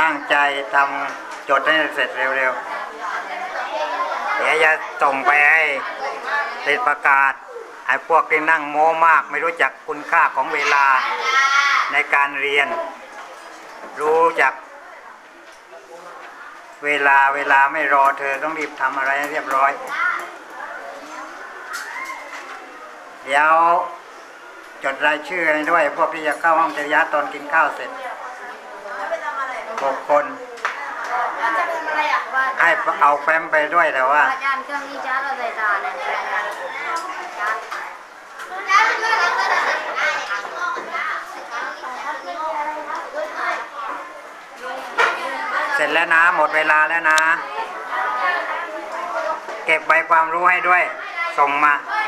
ตั้งใจทำจดให้เสร็จเร็วๆ เดี๋ยวจะส่งไปให้ติดประกาศไอ้พวกที่นั่งโม้มากไม่รู้จักคุณค่าของเวลาในการเรียน รู้จัก เวลาเวลาไม่รอเธอต้องรีบทำอะไรให้เรียบร้อย เดี๋ยวจดรายชื่อให้ด้วย พวกที่จะเข้าห้องจริยะตอนกินข้าวเสร็จ หกคนจะเป็นอะไรอะว่าให้เอาแฟ้มไปด้วยแต่ว่าอาจารย์เครื่องนี้ชาร์จเราใส่ตาเนี่ยอาจารย์ชาร์จเสร็จแล้วนะ หมดเวลาแล้วนะ เก็บใบความรู้ให้ด้วย ส่งมาเฮ้